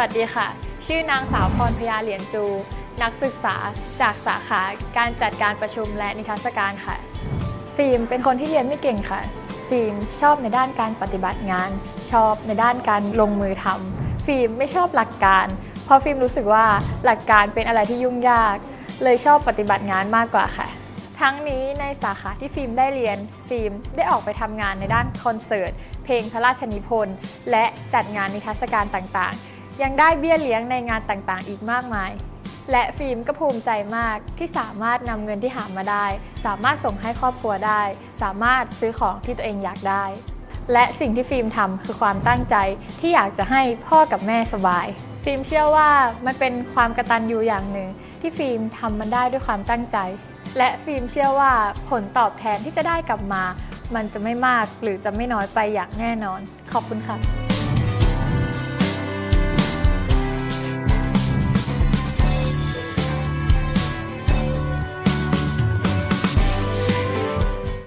วัสดีค่ะ ชื่อนางสาวพรพยาเหรียญจู นักศึกษาจากสาขาการจัดการประชุมและนิทรรศการค่ะ ฟิล์มเป็นคนที่เรียนไม่เก่งค่ะ ฟิล์มชอบในด้านการปฏิบัติงาน ชอบในด้านการลงมือทำฟิล์มไม่ชอบหลักการ เพราะฟิล์มรู้สึกว่าหลักการเป็นอะไรที่ยุ่งยาก เลยชอบปฏิบัติงานมากกว่าค่ะ ทั้งนี้ในสาขาที่ฟิล์มได้เรียน ฟิล์มได้ออกไปทำงานในด้านคอนเสิร์ตเพลงพระราชนิพนธ์และจัดงานนิทรรศการต่างๆ ยังได้เบี้ยเลี้ยงในงานต่างๆ อีกมากมาย และฟิล์มก็ภูมิใจมากที่สามารถนำเงินที่หามาได้ สามารถส่งให้ครอบครัวได้ สามารถซื้อของที่ตัวเองอยากได้ และสิ่งที่ฟิล์มทำคือความตั้งใจที่อยากจะให้พ่อกับแม่สบาย ฟิล์มเชื่อว่ามันเป็นความกระตันยูอย่างหนึ่ง ที่ฟิล์มทำมันได้ด้วยความตั้งใจ และฟิล์มเชื่อว่าผลตอบแทนที่จะได้กลับมา มันจะไม่มากหรือจะไม่น้อยไปอย่างแน่นอน ขอบคุณค่ะ